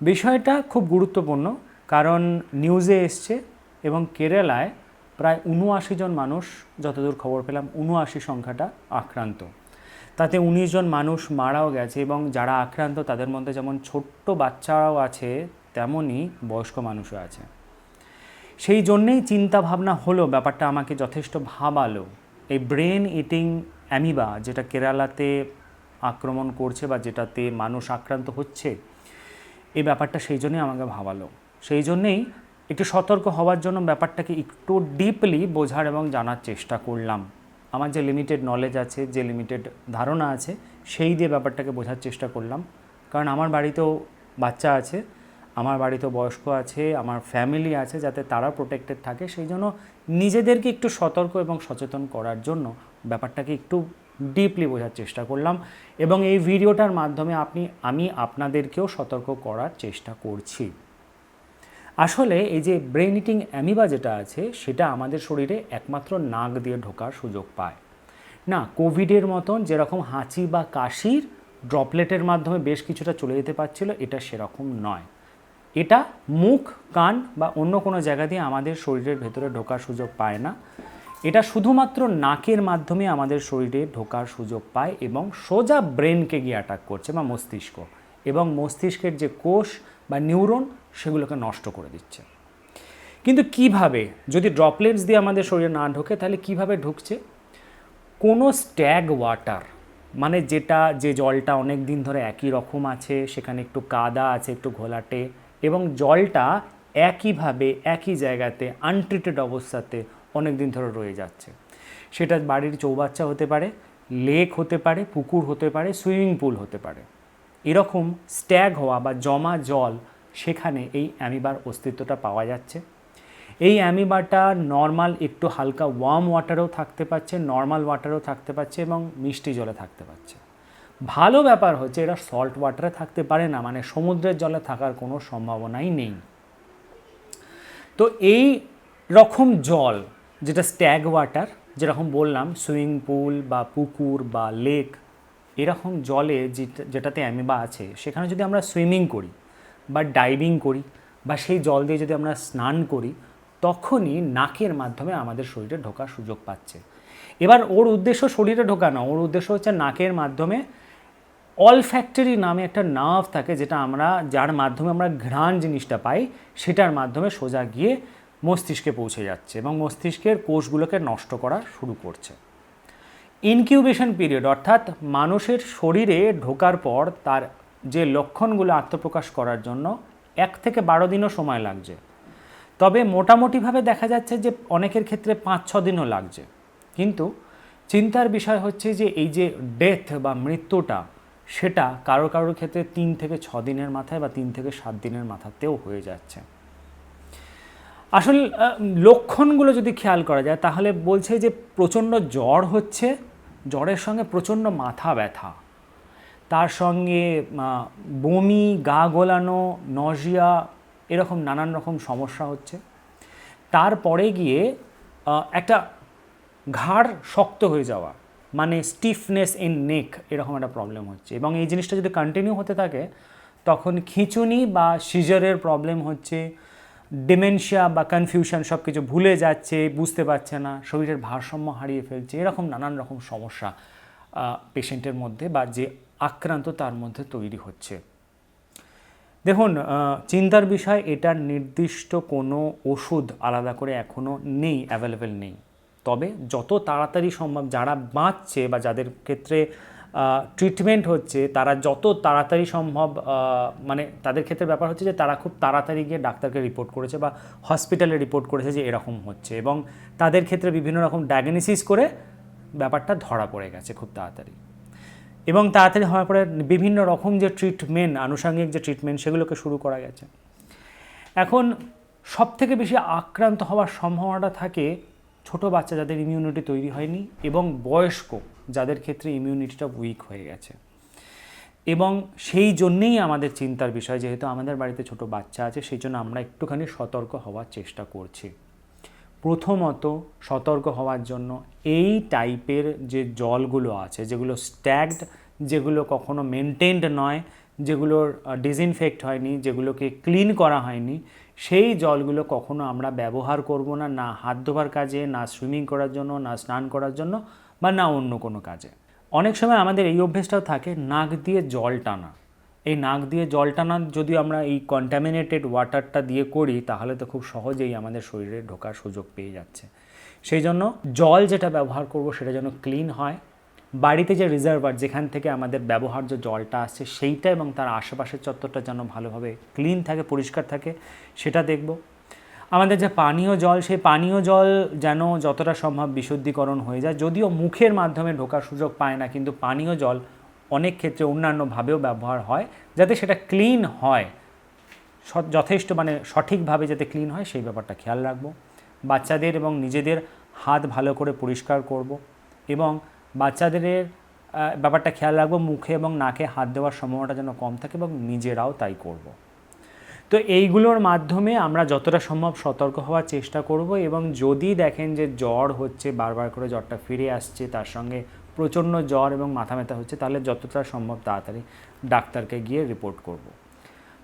বিষয়টা খুব গুরুত্বপূর্ণ, কারণ নিউজে এসছে এবং কেরালায় প্রায় উনআশি জন মানুষ, যতদূর খবর পেলাম, উনআশি সংখ্যাটা আক্রান্ত। তাতে উনিশ জন মানুষ মারাও গেছে এবং যারা আক্রান্ত, তাদের মধ্যে যেমন ছোট্ট বাচ্চারাও আছে, তেমনই বয়স্ক মানুষও আছে। সেই জন্যেই চিন্তা ভাবনা হলো, ব্যাপারটা আমাকে যথেষ্ট ভাবালো। এই ব্রেন ইটিং অ্যামিবা, যেটা কেরালাতে আক্রমণ করছে বা যেটাতে মানুষ আক্রান্ত হচ্ছে এই ব্যাপারটা সেই জন্যই আমাকে ভাবালো। সেই জন্যেই একটু সতর্ক হওয়ার জন্য ব্যাপারটাকে একটু ডিপলি বোঝার এবং জানার চেষ্টা করলাম। আমার যে লিমিটেড নলেজ আছে, যে লিমিটেড ধারণা আছে, সেই দিয়ে ব্যাপারটাকে বোঝার চেষ্টা করলাম। কারণ আমার বাড়িতেও বাচ্চা আছে, আমার বাড়িতেও বয়স্ক আছে, আমার ফ্যামিলি আছে যাতে তারা প্রোটেক্টেড থাকে। সেই জন্য নিজেদেরকে একটু সতর্ক এবং সচেতন করার জন্য ব্যাপারটাকে একটু ডিপলি বোঝার চেষ্টা করলাম এবং এই ভিডিওটার মাধ্যমে আপনি, আমি আপনাদেরকেও সতর্ক করার চেষ্টা করছি। আসলে এই যে ব্রেন ইটিং অ্যামিবা যেটা আছে, সেটা আমাদের শরীরে একমাত্র নাক দিয়ে ঢোকার সুযোগ পায়। না, কোভিডের মতন যেরকম হাঁচি বা কাশির ড্রপলেটের মাধ্যমে বেশ কিছুটা চলে যেতে পারছিল, এটা সেরকম নয়। এটা মুখ, কান বা অন্য কোনো জায়গা দিয়ে আমাদের শরীরের ভেতরে ঢোকার সুযোগ পায় না। এটা শুধুমাত্র নাকের মাধ্যমে আমাদের শরীরে ঢোকার সুযোগ পায় এবং সোজা ব্রেনকে গিয়ে অ্যাটাক করছে বা মস্তিষ্ক এবং মস্তিষ্কের যে কোষ বা নিউরন সেগুলোকে নষ্ট করে দিচ্ছে। কিন্তু কীভাবে, যদি ড্রপলেটস দিয়ে আমাদের শরীরে না ঢোকে, তাহলে কীভাবে ঢুকছে? কোনো স্ট্যাগ ওয়াটার মানে যেটা, যে জলটা অনেক দিন ধরে একই রকম আছে, সেখানে একটু কাদা আছে, একটু ঘোলাটে, এবং জলটা একইভাবে, একই জায়গাতে আনট্রিটেড অবস্থাতে অনেক দিন ধরে রয়ে যাচ্ছে। সেটা বাড়ির চৌবাচ্চা হতে পারে, লেক হতে পারে, পুকুর হতে পারে, সুইমিং পুল হতে পারে। এরকম স্ট্যাগ হওয়া বা জমা জল সেখানে এই অ্যামিবার অস্তিত্বটা পাওয়া যাচ্ছে। এই অ্যামিবাটা নর্মাল একটু হালকা ওয়ার্ম ওয়াটারেও থাকতে পারছে, নর্মাল ওয়াটারেও থাকতে পারছে এবং মিষ্টি জলে থাকতে পারছে। ভালো ব্যাপার হচ্ছে এরা সল্ট ওয়াটারে থাকতে পারে না মানে সমুদ্রের জলে থাকার কোনো সম্ভাবনাই নেই। তো এই রকম জল যেটা স্ট্যাগ ওয়াটার যেরকম বললাম সুইমিং পুল বা পুকুর বা লেক এরকম জলে যেটা- যেটাতে অ্যামিবা আছে, সেখানে যদি আমরা সুইমিং করি বা ডাইভিং করি বা সেই জল দিয়ে যদি আমরা স্নান করি, তখনই নাকের মাধ্যমে আমাদের শরীরে ঢোকার সুযোগ পাচ্ছে। এবার ওর উদ্দেশ্য শরীরে ঢোকা না, ওর উদ্দেশ্য হচ্ছে নাকের মাধ্যমে অল ফ্যাক্টরি নামে একটা নার্ভ থাকে যেটা আমরা, যার মাধ্যমে আমরা ঘ্রাণ জিনিসটা পাই, সেটার মাধ্যমে সোজা গিয়ে মস্তিষ্কে পৌঁছে যাচ্ছে এবং মস্তিষ্কের কোষগুলোকে নষ্ট করা শুরু করছে। ইনকিউবেশন পিরিয়ড, অর্থাৎ মানুষের শরীরে ঢোকার পর তার যে লক্ষণগুলো আত্মপ্রকাশ করার জন্য এক থেকে বারো দিনও সময় লাগছে। তবে মোটামুটিভাবে দেখা যাচ্ছে যে অনেকের ক্ষেত্রে পাঁচ, ছ দিনও লাগছে। কিন্তু চিন্তার বিষয় হচ্ছে যে এই যে ডেথ বা মৃত্যুটা, সেটা কারও কারোর ক্ষেত্রে তিন থেকে ছ দিনের মাথায় বা তিন থেকে সাত দিনের মাথাতেও হয়ে যাচ্ছে। আসল লক্ষণগুলো যদি খেয়াল করা যায়, তাহলে বলছে যে প্রচণ্ড জ্বর হচ্ছে, জ্বরের সঙ্গে প্রচণ্ড মাথা ব্যথা। তার সঙ্গে বমি, গা গোলানো, নজিয়া, এরকম নানান রকম সমস্যা হচ্ছে। তারপরে গিয়ে একটা ঘাড় শক্ত হয়ে যাওয়া মানে স্টিফনেস ইন নেক এরকম একটা প্রবলেম হচ্ছে। এবং এই জিনিসটা যদি কন্টিনিউ হতে থাকে, তখন খিঁচুনি বা সিজারের প্রবলেম হচ্ছে ডিমেনশিয়া বা কনফিউশন সব কিছু ভুলে যাচ্ছে, বুঝতে পারছে না, শরীরের ভারসাম্য হারিয়ে ফেলছে, এরকম নানান রকম সমস্যা পেশেন্টের মধ্যে বা যে আক্রান্ত তার মধ্যে তৈরি হচ্ছে। দেখুন চিন্তার বিষয়, এটার নির্দিষ্ট কোনো ওষুধ আলাদা করে এখনও নেই অ্যাভেলেবেল নেই। তবে যত তাড়াতাড়ি সম্ভব যারা বাঁচছে বা যাদের ক্ষেত্রে ট্রিটমেন্ট হচ্ছে, তারা যত তাড়াতাড়ি সম্ভব মানে তাদের ক্ষেত্রে ব্যাপার হচ্ছে যে তারা খুব তাড়াতাড়ি গিয়ে ডাক্তারকে রিপোর্ট করেছে বা হসপিটালে রিপোর্ট করেছে যে এরকম হচ্ছে এবং তাদের ক্ষেত্রে বিভিন্ন রকম ডায়াগনোসিস করে ব্যাপারটা ধরা পড়ে গেছে খুব তাড়াতাড়ি। এবং তাড়াতাড়ি হওয়ার পরে বিভিন্ন রকম যে ট্রিটমেন্ট আনুষঙ্গিক যে ট্রিটমেন্ট সেগুলোকে শুরু করা গেছে। এখন সব থেকে বেশি আক্রান্ত হওয়ার সম্ভাবনাটা থাকে ছোট বাচ্চা যাদের ইমিউনিটি তৈরি হয়নি এবং বয়স্ক। যাদের ক্ষেত্রে ইমিউনিটিটা উইক হয়ে গেছে। এবং সেই জন্যেই আমাদের চিন্তার বিষয়, যেহেতু আমাদের বাড়িতে ছোট বাচ্চা আছে, সেই জন্য আমরা একটুখানি সতর্ক হওয়ার চেষ্টা করছি। প্রথমত সতর্ক হওয়ার জন্য এই টাইপের যে জলগুলো আছে, যেগুলো স্ট্যাগড যেগুলো কখনো মেনটেন্ড নয়, যেগুলোর ডিসইনফেক্ট হয়নি, যেগুলোকে ক্লিন করা হয়নি, সেই জলগুলো কখনো আমরা ব্যবহার করব না না হাত ধোবার কাজে, না সুইমিং করার জন্য, না স্নান করার জন্য বা না অন্য কোনো কাজে। অনেক সময় আমাদের এই অভ্যেসটাও থাকে, নাক দিয়ে জল টানা। এই নাক দিয়ে জল টানা যদি আমরা এই কন্টামিনেটেড ওয়াটারটা দিয়ে করি, তাহলে তো খুব সহজেই আমাদের শরীরে ঢোকার সুযোগ পেয়ে যাচ্ছে। সেই জন্য জল যেটা ব্যবহার করব, সেটা যেন ক্লিন হয়। বাড়িতে যে রিজার্ভার যেখান থেকে আমাদের ব্যবহার্য জলটা আসছে, সেইটা এবং তার আশেপাশের চত্বরটা যেন ভালোভাবে ক্লিন থাকে, পরিষ্কার থাকে, সেটা দেখব। আমাদের যে পানীয় জল, সেই পানীয় জল যেন যতটা সম্ভব বিশুদ্ধিকরণ হয়ে যায়। যদিও মুখের মাধ্যমে ঢোকার সুযোগ পায় না, কিন্তু পানীয় জল অনেক ক্ষেত্রে অন্যান্যভাবেও ব্যবহার হয়, যাতে সেটা ক্লিন হয়। যথেষ্ট মানে সঠিকভাবে যাতে ক্লিন হয়, সেই ব্যাপারটা খেয়াল রাখব। বাচ্চাদের এবং নিজেদের হাত ভালো করে পরিষ্কার করব এবং বাচ্চাদের ব্যাপারটা খেয়াল রাখব, মুখে এবং নাকে হাত দেওয়ার সম্ভাবনাটা যেন কম থাকে এবং নিজেরাও তাই করব। তো এইগুলোর মাধ্যমে আমরা যতটা সম্ভব সতর্ক হওয়ার চেষ্টা করব এবং যদি দেখেন যে জ্বর হচ্ছে, বারবার করে জ্বরটা ফিরে আসছে, তার সঙ্গে প্রচণ্ড জ্বর এবং মাথা ব্যথা হচ্ছে, তাহলে যতটা সম্ভব তাড়াতাড়ি ডাক্তারকে গিয়ে রিপোর্ট করব।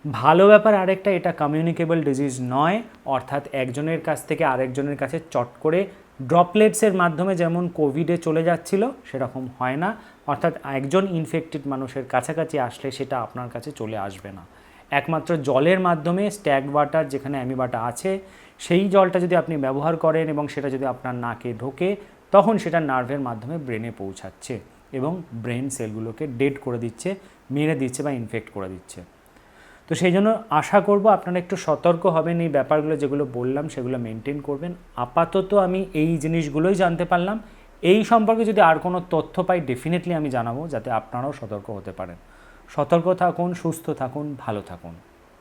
ভালো ব্যাপার আরেকটা, এটা কমিউনিকেবল ডিজিজ নয়, অর্থাৎ একজনের কাছ থেকে আরেকজনের কাছে চট করে ড্রপলেটসের মাধ্যমে যেমন কোভিডে চলে যাচ্ছিল, সেরকম হয় না অর্থাৎ একজন ইনফেক্টেড মানুষের কাছাকাছি আসলে সেটা আপনার কাছে চলে আসবে না একমাত্র জলের মাধ্যমে স্ট্যাগ ওয়াটার যেখানে অ্যামিবাটা আছে, সেই জলটা যদি আপনি ব্যবহার করেন এবং সেটা যদি আপনার নাকে ঢোকে, তখন সেটা নার্ভের মাধ্যমে ব্রেনে পৌঁছাচ্ছে এবং ব্রেন সেলগুলোকে ডেড করে দিচ্ছে, মেরে দিচ্ছে বা ইনফেক্ট করে দিচ্ছে। তো সেই জন্য আশা করব আপনারা একটু সতর্ক হবেন এই ব্যাপারগুলো যেগুলো বললাম, সেগুলো মেনটেন করবেন। আপাতত আমি এই জিনিসগুলোই জানতে পারলাম। এই সম্পর্কে যদি আর কোনো তথ্য পাই ডেফিনেটলি আমি জানাব যাতে আপনারাও সতর্ক হতে পারেন। সতর্ক থাকুন সুস্থ থাকুন ভালো থাকুন।